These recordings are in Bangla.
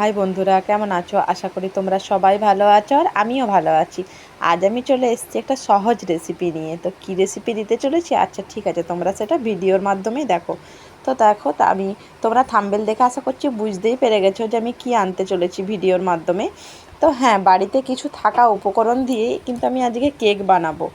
হাই বন্ধুরা, কেমন আছো? আশা করি তোমরা সবাই ভালো আছো আর আমিও ভালো আছি। আজ আমি চলে এসেছি একটা সহজ রেসিপি নিয়ে। তো কী রেসিপি দিতে চলেছি? আচ্ছা ঠিক আছে, তোমরা সেটা ভিডিওর মাধ্যমেই দেখো। তো দেখো, তা আমি তোমরা থাম্বেল দেখে আশা করছি বুঝতেই পেরে গেছো যে আমি কী আনতে চলেছি ভিডিওর মাধ্যমে। তো হ্যাঁ বাড়িতে কিছু থাকা উপকরণ দিয়ে কিন্তু আমি আজকে কেক বানাবো।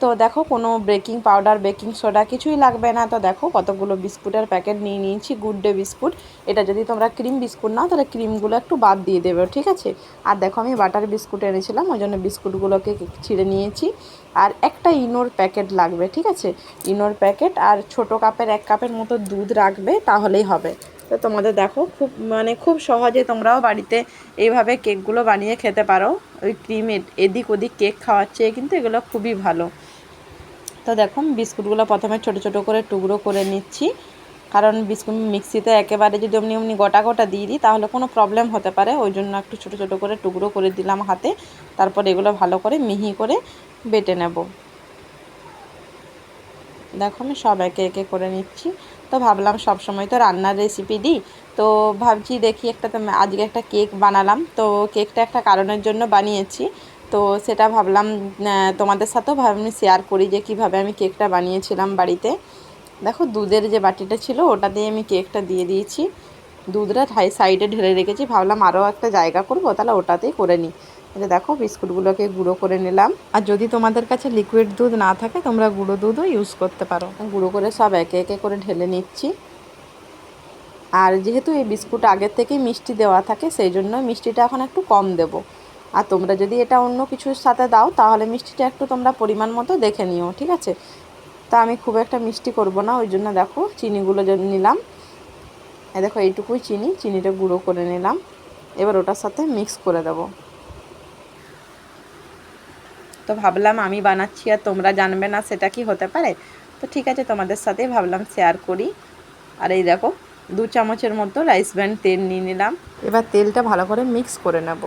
তো দেখো, কোনো বেকিং পাউডার, বেকিং সোডা কিছুই লাগবে না। তো দেখো, কতগুলো বিস্কুটের প্যাকেট নিয়ে নিয়েছি, গুড ডে বিস্কুট। এটা যদি তোমরা ক্রিম বিস্কুট নাও, তাহলে ক্রিমগুলো একটু বাদ দিয়ে দেবে, ঠিক আছে? আর দেখো, আমি বাটার বিস্কুট এনেছিলাম, ওই জন্য বিস্কুটগুলোকে ছিঁড়ে নিয়েছি। আর একটা ইনোর প্যাকেট লাগবে, ঠিক আছে? ইনোর প্যাকেট আর ছোট কাপের, এক কাপের মতো দুধ রাখবে, তাহলেই হবে। তো তোমাদের দেখো, খুব মানে খুব সহজে তোমরাও বাড়িতে এইভাবে কেকগুলো বানিয়ে খেতে পারো। ওই ক্রিম এদিক ওদিক কেক খাওয়ার চেয়ে কিন্তু এগুলো খুবই ভালো। তো দেখো বিস্কুটগুলো প্রথমে ছোট ছোট করে টুকরো করে নিচ্ছি। কারণ বিস্কুট মিক্সিতে একেবারে যদি অমনি অমনি গোটা গোটা দিয়ে দিই, তাহলে কোনো প্রবলেম হতে পারে। ওই জন্য একটু ছোট ছোট করে টুকরো করে দিলাম হাতে। তারপর এগুলো ভালো করে মিহি করে বেটে নেব। দেখো আমি সব একে একে করে নিচ্ছি। তো ভাবলাম সব সময় তো রান্নার রেসিপি দিই। তো ভাবছি দেখি একটা আজকে একটা কেক বানালাম। তো কেকটা একটা কারণের জন্য বানিয়েছি। তো সেটা ভাবলাম তোমাদের সাথেও আমি শেয়ার করি যে কীভাবে আমি কেকটা বানিয়েছিলাম বাড়িতে। দেখো দুধের যে বাটিটা ছিল, ওটা দিয়ে আমি কেকটা দিয়ে দিয়েছি। দুধটা সাইডে ঢেলে রেখেছি, ভাবলাম আরও একটা জায়গা করব, তাহলে ওটাতেই করে নিই। এটা দেখো বিস্কুটগুলোকে গুঁড়ো করে নিলাম। আর যদি তোমাদের কাছে লিকুইড দুধ না থাকে, তোমরা গুঁড়ো দুধও ইউজ করতে পারো। গুঁড়ো করে সব একে একে করে ঢেলে নিচ্ছি। আর যেহেতু এই বিস্কুট আগের থেকেই মিষ্টি দেওয়া থাকে, সেই জন্য মিষ্টিটা এখন একটু কম দেবো। আর তোমরা যদি এটা অন্য কিছুর সাথে দাও, তাহলে মিষ্টিটা একটু তোমরা পরিমাণ মতো দেখে নিও, ঠিক আছে? তা আমি খুব একটা মিষ্টি করব না, ওই জন্য দেখো চিনিগুলো নিলাম। দেখো, এইটুকুই চিনি, চিনিটা গুঁড়ো করে নিলাম। এবার ওটার সাথে মিক্স করে দেব। তো ভাবলাম আমি বানাচ্ছি আর তোমরা জানবে না সেটা কি হতে পারে। তো ঠিক আছে, তোমাদের সাথে ভাবলাম শেয়ার করি। আর এই দেখো, দু চামচের মতো রাইস ব্যান্ড তেল নিয়ে নিলাম। এবার তেলটা ভালো করে মিক্স করে নেব।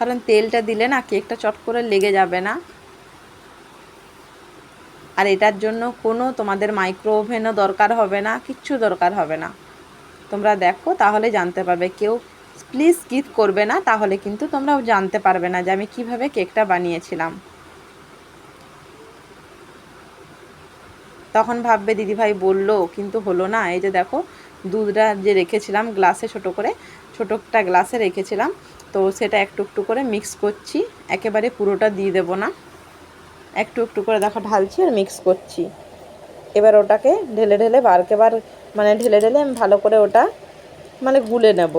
কারণ তেলটা দিলে না কেকটা চট করে লেগে যাবে না। আর এটার জন্য কোনো তোমাদের মাইক্রো ওভেনও দরকার হবে না, কিচ্ছু দরকার হবে না। তোমরা দেখো, তাহলে জানতে পারবে। কেউ প্লিজ স্কিপ করবে না, তাহলে কিন্তু তোমরা জানতে পারবে না যে আমি কীভাবে কেকটা বানিয়েছিলাম। তখন ভাববে, দিদিভাই বলল, কিন্তু হলো না। এই যে দেখো, দুধটা যে রেখেছিলাম গ্লাসে ছোট করে ছোটো একটা গ্লাসে রেখেছিলাম। তো সেটা একটু একটু করে মিক্স করছি। একেবারে পুরোটা দিয়ে দেবো না। একটু একটু করে দেখো ঢালছি আর মিক্স করছি। এবার ওটাকে ঢেলে ঢেলে বারকে বার মানে ঢেলে ঢেলে আমি ভালো করে ওটা মানে গুলে নেব।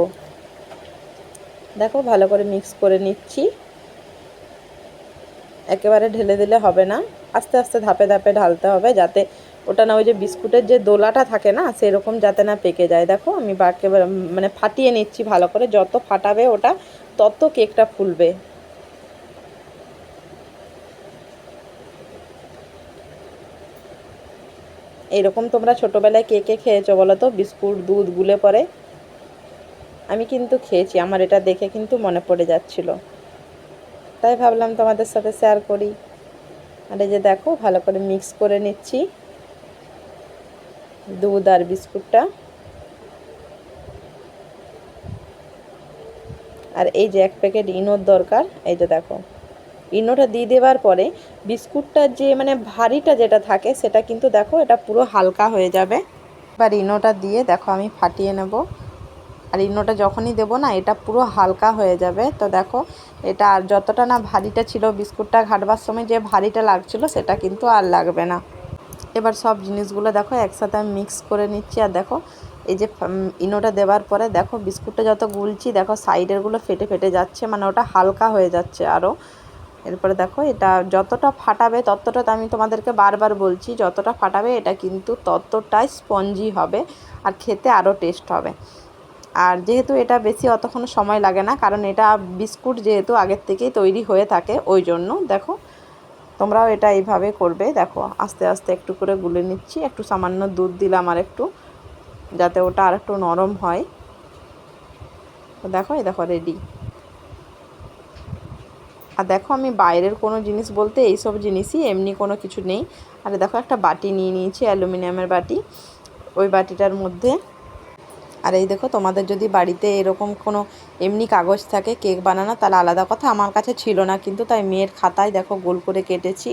দেখো ভালো করে মিক্স করে নিচ্ছি। একেবারে ঢেলে দিলে হবে না। আস্তে আস্তে ধাপে ধাপে ঢালতে হবে যাতে ওটা না ওই যে বিস্কুটের যে দোলাটা থাকে না, সেরকম যাতে না পেকে যায়। দেখো আমি বাকে মানে ফাটিয়ে নিচ্ছি ভালো করে। যত ফাটাবে ওটা তত কেকটা ফুলবে? এরকম তোমরা ছোটোবেলায় কে কে খেয়েছো বলো তো? বিস্কুট, দুধ, গুলে পরে? আমি কিন্তু খেয়েছি, আমার এটা দেখে কিন্তু মনে পড়ে যাচ্ছিল। তাই ভাবলাম তোমাদের সাথে শেয়ার করি। আর যে দেখো, ভালো করে মিক্স করে নিচ্ছি। দুধ আর বিস্কুটটা। আর এই যে এক প্যাকেট ইনোর দরকার, এই যে দেখো। ইনোটা দিয়ে দেওয়ার পরে বিস্কুটটার যে মানে ভারীটা যেটা থাকে, সেটা কিন্তু দেখো এটা পুরো হালকা হয়ে যাবে। এবার ইনোটা দিয়ে দেখো আমি ফাটিয়ে নেব। আর ইনোটা যখনই দেবো না, এটা পুরো হালকা হয়ে যাবে। তো দেখো, এটা আর যতটা না ভারীটা ছিল বিস্কুটটা ঘাটবার সময় যে ভারীটা লাগছিল, সেটা কিন্তু আর লাগবে না। এবার সব জিনিসগুলো দেখো একসাথে আমি মিক্স করে নিচ্ছি। আর দেখো এই যে ইনোটা দেওয়ার পরে দেখো বিস্কুটটা যত গুলছি, দেখো সাইডেরগুলো ফেটে ফেটে যাচ্ছে মানে ওটা হালকা হয়ে যাচ্ছে আরও এরপরে দেখো এটা যতটা ফাটাবে ততটা আমি তোমাদেরকে বারবার বলছি, যতটা ফাটাবে এটা কিন্তু ততটাই স্পঞ্জি হবে আর খেতে আরও টেস্ট হবে। আর যেহেতু এটা বেশি অতক্ষণ সময় লাগে না, কারণ এটা বিস্কুট যেহেতু আগের থেকেই তৈরি হয়ে থাকে, ওই জন্য দেখো তোমরাও এটা এইভাবে করবে। দেখো আস্তে আস্তে একটু করে গুলে নিচ্ছি, একটু সামান্য দুধ দিলাম আর একটু যাতে ওটা আর একটু নরম হয়। তো দেখো, এই দেখো রেডি আর দেখো, আমি বাইরের কোনো জিনিস বলতে এইসব জিনিসই এমনি কোনো কিছু নেই। আর দেখো, একটা বাটি নিয়ে নিয়েছি, অ্যালুমিনিয়ামের বাটি। ওই বাটিটার মধ্যে। আর এই দেখো, তোমাদের যদি বাড়িতে এরকম কোনো এমনি কাগজ থাকে, কেক বানানো, তাহলে আলাদা কথা। আমার কাছে ছিল না, কিন্তু তাই মেয়ের খাতায় দেখো, গোল করে কেটেছি।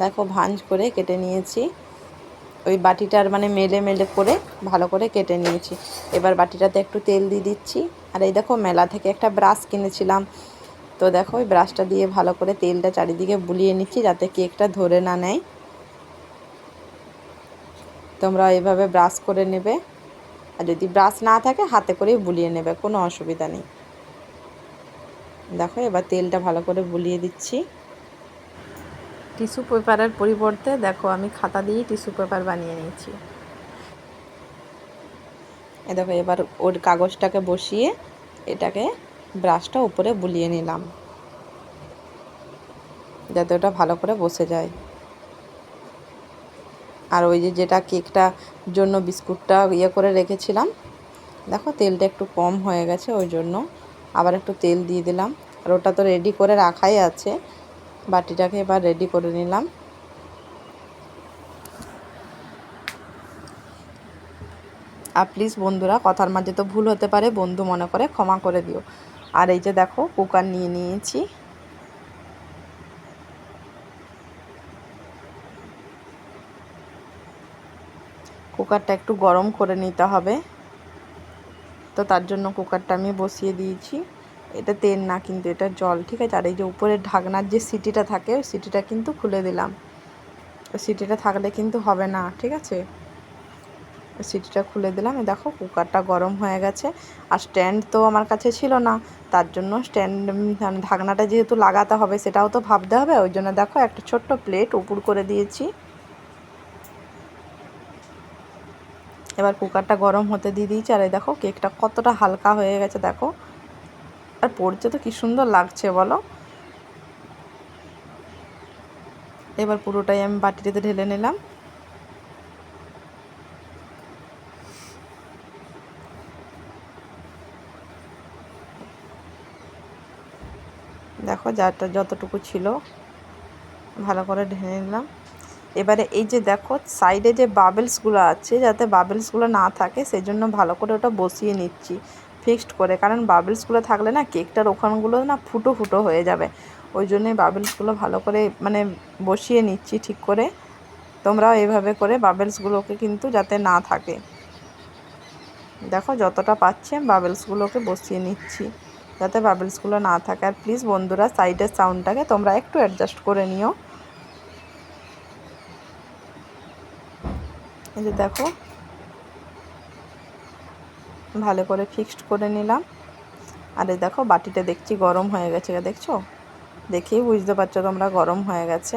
দেখো, ভাঁজ করে কেটে নিয়েছি। ওই বাটিটার মানে মেলে মেলে করে ভালো করে কেটে নিয়েছি। এবার বাটিটাতে একটু তেল দিয়ে দিচ্ছি। আর এই দেখো মেলা থেকে একটা ব্রাশ কিনেছিলাম। তো দেখো ওই ব্রাশটা দিয়ে ভালো করে তেলটা চারিদিকে বুলিয়ে নিচ্ছি যাতে কেকটা ধরে না নেয়। তোমরা এভাবে ব্রাশ করে নেবে। আর যদি ব্রাশ না থাকে, হাতে করেই বুলিয়ে নেবে, কোনো অসুবিধা নেই। দেখো এবার তেলটা ভালো করে বুলিয়ে দিচ্ছি। টিস্যু পেপারের পরিবর্তে, দেখো আমি খাতা দিয়েই টিস্যু পেপার বানিয়ে নিয়েছি। এ দেখো, এবার ওর কাগজটাকে বসিয়ে এটাকে ব্রাশটা উপরে বুলিয়ে নিলাম। যাতে ওটা ভালো করে বসে যায়। আর ওই যে যেটা কেকটা জন্য বিস্কুটটা ইয়ে করে রেখেছিলাম, দেখো তেলটা একটু কম হয়ে গেছে, ওই জন্য আবার একটু তেল দিয়ে দিলাম। আর ওটা তো রেডি করে রাখাই আছে। বাটিটাকে এবার রেডি করে নিলাম। আর প্লিজ বন্ধুরা, কথার মাঝে তো ভুল হতে পারে, বন্ধু মনে করে ক্ষমা করে দিও। আর এই যে দেখো, কুকার নিয়ে নিয়েছি। কুকারটা একটু গরম করে নিতে হবে। তো তার জন্য কুকারটা আমি বসিয়ে দিয়েছি। এটা তেল না, কিন্তু এটা জল, ঠিক আছে? আর এই যে উপরের ঢাকনার যে সিটিটা থাকে, ওই সিটিটা কিন্তু খুলে দিলাম। সিটিটা থাকলে কিন্তু হবে না, ঠিক আছে? সিটিটা খুলে দিলাম। দেখো, কুকারটা গরম হয়ে গেছে। আর স্ট্যান্ড তো আমার কাছে ছিল না। তার জন্য স্ট্যান্ড ঢাকনাটা যেহেতু লাগাতে হবে, সেটাও তো ভাবতে হবে। ওই জন্য দেখো, একটা ছোট্ট প্লেট উপর করে দিয়েছি। এবার কুকারটা গরম হতে দিয়ে দিয়েছি। আর এই দেখো কেকটা কতটা হালকা হয়ে গেছে, দেখো। আর পড়ছে তো কি সুন্দর লাগছে বলো। এবার পুরোটাই আমি বাটিতে ঢেলে নিলাম। দেখো যাটা যতটুকু ছিল, ভালো করে ঢেলে নিলাম। এবারে এই যে দেখো সাইডে যে বাবেলসগুলো আছে, যাতে বাবেলসগুলো না থাকে সেই জন্য ভালো করে ওটা বসিয়ে নিচ্ছি। ফিক্সড করে, কারণ বাবেলসগুলো থাকলে না কেকটার ওখানগুলো না ফুটো ফুটো হয়ে যাবে। ওই জন্যে বাবেলসগুলো ভালো করে মানে বসিয়ে নিচ্ছি ঠিক করে। তোমরাও এভাবে করে বাবেলসগুলোকে কিন্তু যাতে না থাকে। দেখো যতটা পাচ্ছে বাবেলসগুলোকে বসিয়ে নিচ্ছি। যাতে বাবেলসগুলো না থাকে। আর প্লিজ বন্ধুরা সাইডের সাউন্ডটাকে তোমরা একটু অ্যাডজাস্ট করে নিও। এই যে দেখো ভালো করে ফিক্সড করে নিলাম। আর এই দেখো বাটিটা দেখছি গরম হয়ে গেছে দেখছ? দেখেই বুঝতে পারছ তোমরা গরম হয়ে গেছে।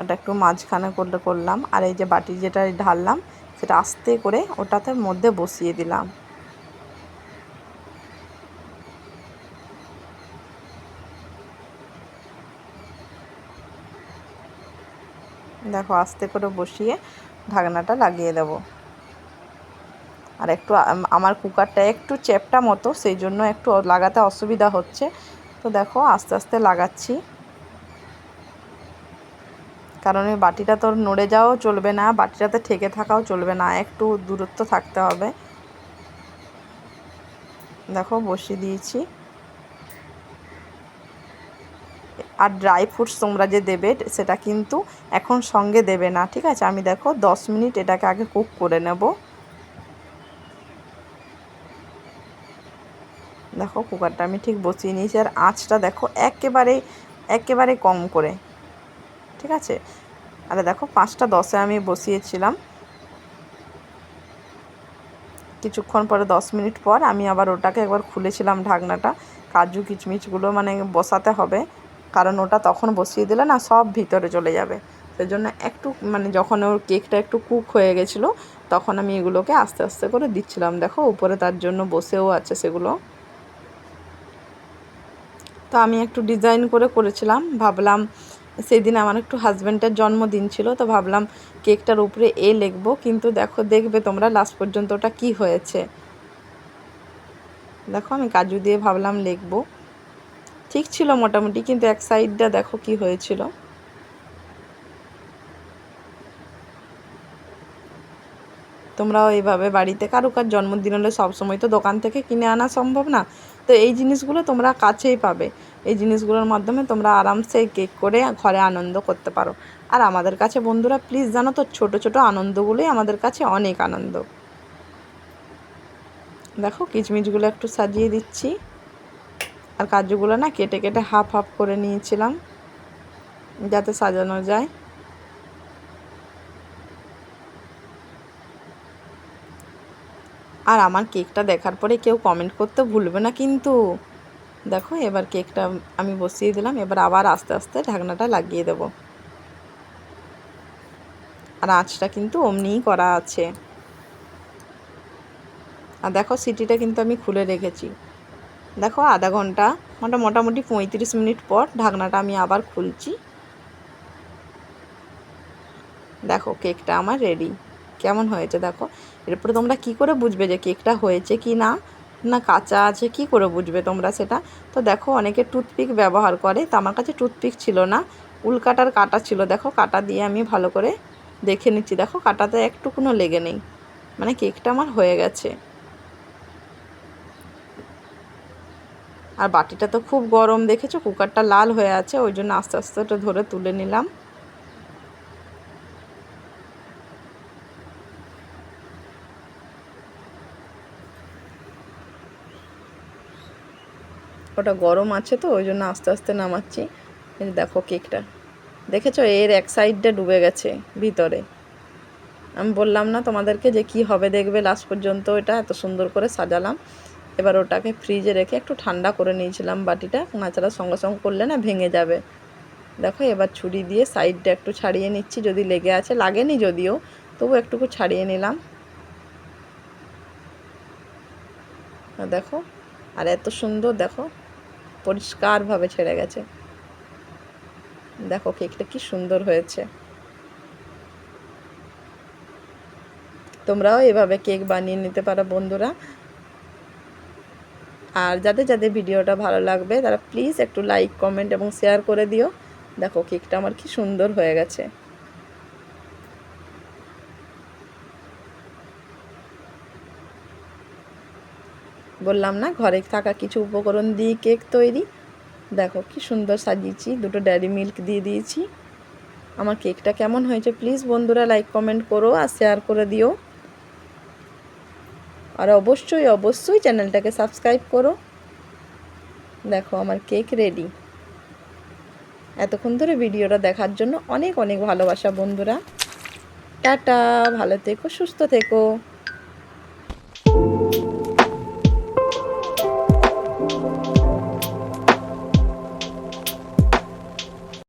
ওটা একটু মাঝখানে করলে করলাম। আর এই যে বাটি যেটা ঢাললাম, সেটা আস্তে করে ওটাতে মধ্যে বসিয়ে দিলাম। দেখো আস্তে করে বসিয়ে ঢাকনাটা লাগিয়ে দেব। আর একটু আমার কুকারটা একটু চেপটা মতো, সেই জন্য একটু লাগাতে অসুবিধা হচ্ছে। তো দেখো, আস্তে আস্তে লাগাচ্ছি। কারণ এই বাটিটা তো নড়ে যাওয়াও চলবে না, বাটিটাতে ঠেকে থাকাও চলবে না, একটু দূরত্ব থাকতে হবে। দেখো, বসিয়ে দিয়েছি। আর ড্রাই ফ্রুটস তোমরা যে দেবে, সেটা কিন্তু এখন সঙ্গে দেবে না, ঠিক আছে? আমি দেখো, দশ মিনিট এটাকে আগে কুক করে নেব। দেখো কুকারটা আমি ঠিক বসিয়ে নিয়েছি আর আঁচটা দেখো একেবারে একেবারে কম করে, ঠিক আছে? আরে দেখো পাঁচটা দশে আমি বসিয়েছিলাম। কিছুক্ষণ পরে, দশ মিনিট পর আমি আবার ওটাকে একবার খুলেছিলাম ঢাকনাটা। কাজু কিচমিচগুলো মানে বসাতে হবে, কারণ ওটা তখন বসিয়ে দিলে না সব ভিতরে চলে যাবে। সেই জন্য একটু মানে যখন ওর কেকটা একটু কুক হয়ে গেছিল, তখন আমি এগুলোকে আস্তে আস্তে করে দিচ্ছিলাম। দেখো উপরে তার জন্য বসেও আছে সেগুলো। তো আমি একটু ডিজাইন করে করেছিলাম। ভাবলাম সেদিন আমার একটু হাজব্যান্ডের জন্মদিন ছিল, তো ভাবলাম কেকটার উপরে এ লিখব। কিন্তু দেখো, দেখবে তোমরা লাস্ট পর্যন্ত ওটা কী হয়েছে। দেখো, আমি কাজু দিয়ে ভাবলাম লিখব। ঠিক ছিল মোটামুটি, কিন্তু এক সাইডটা দেখো কি হয়েছিল। তোমরাও এইভাবে বাড়িতে কারও কার জন্মদিন হলে সবসময় তো দোকান থেকে কিনে আনা সম্ভব না। তো এই জিনিসগুলো তোমরা কাছেই পাবে। এই জিনিসগুলোর মাধ্যমে তোমরা আরামসে কেক করে ঘরে আনন্দ করতে পারো। আর আমাদের কাছে বন্ধুরা প্লিজ জানো তো, ছোট ছোট আনন্দগুলোই আমাদের কাছে অনেক আনন্দ। দেখো, কিচমিচগুলো একটু সাজিয়ে দিচ্ছি। আর কাজুগুলো না কেটে কেটে হাফ হাফ করে নিয়েছিলাম, যাতে সাজানো যায়। আর আমার কেকটা দেখার পরে কেউ কমেন্ট করতে ভুলবে না কিন্তু। দেখো, এবার কেকটা আমি বসিয়ে দিলাম, এবার আবার আস্তে আস্তে ঢাকনাটা লাগিয়ে দেব। আর আঁচটা কিন্তু অমনিই করা আছে। আর দেখো, সিটিটা কিন্তু আমি খুলে রেখেছি। দেখো, আধা ঘণ্টা, মোটা, মোটামুটি পঁয়ত্রিশ মিনিট পর ঢাকনাটা আমি আবার খুলছি। দেখো, কেকটা আমার রেডি কেমন হয়েছে দেখো? এরপরে তোমরা কি করে বুঝবে যে কেকটা হয়েছে কি না? না কাঁচা আছে, কি করে বুঝবে তোমরা সেটা? তো দেখো, অনেকে টুথপিক ব্যবহার করে, তো আমার কাছে টুথপিক ছিল না। উল্কাটার কাটা ছিল, দেখো, কাটা দিয়ে আমি ভালো করে দেখে নিচ্ছি। দেখো, কাটাতে একটুকুনো লেগে নেই। মানে কেকটা আমার হয়ে গেছে। আর বাটিটা তো খুব গরম, দেখেছ? কুকারটা লাল হয়ে আছে, ওই জন্য আস্তে আস্তে ওটা ধরে তুলে নিলাম। ওটা গরম আছে তো, ওই জন্য আস্তে আস্তে নামাচ্ছি। দেখো কেকটা। দেখেছ? এর এক সাইডটা ডুবে গেছে ভিতরে। আমি বললাম না তোমাদেরকে যে কি হবে, দেখবে লাস্ট পর্যন্ত এটা এত সুন্দর করে সাজালাম। এবার ওটাকে ফ্রিজে রেখে একটু ঠান্ডা করে নিয়েছিলাম বাটিটা। নাচারা সঙ্গে সঙ্গে করলে না ভেঙে যাবে। দেখো, এবার ছুরি দিয়ে সাইডটা একটু ছাড়িয়ে নিচ্ছি, যদি লেগে আছে। লাগেনি যদিও, তবু একটুকু ছাড়িয়ে নিলাম। দেখো, আর এত সুন্দর, দেখো। পরিষ্কারভাবে ছেড়ে গেছে। দেখো কেকটা কি সুন্দর হয়েছে। তোমরাও এভাবে কেক বানিয়ে নিতে পারো বন্ধুরা। আর যাদের যাদের ভিডিওটা ভালো লাগবে, তারা প্লিজ একটু লাইক কমেন্ট এবং শেয়ার করে দিও। দেখো কেকটা আমার কি সুন্দর হয়ে গেছে। বললাম না, ঘরে থাকা কিছু উপকরণ দিয়ে কেক তৈরি। দেখো কি সুন্দর সাজিয়েছি, দুটো ড্যারি মিল্ক দিয়ে দিয়েছি। আমার কেকটা কেমন হয়েছে প্লিজ বন্ধুরা লাইক কমেন্ট করো আর শেয়ার করে দিও। আর অবশ্যই অবশ্যই চ্যানেলটাকে সাবস্ক্রাইব করো। দেখো আমার কেক রেডি এতক্ষণ ধরে ভিডিওটা দেখার জন্য অনেক অনেক ভালোবাসা বন্ধুরা। টাটা, ভালো থেকো, সুস্থ থেকো।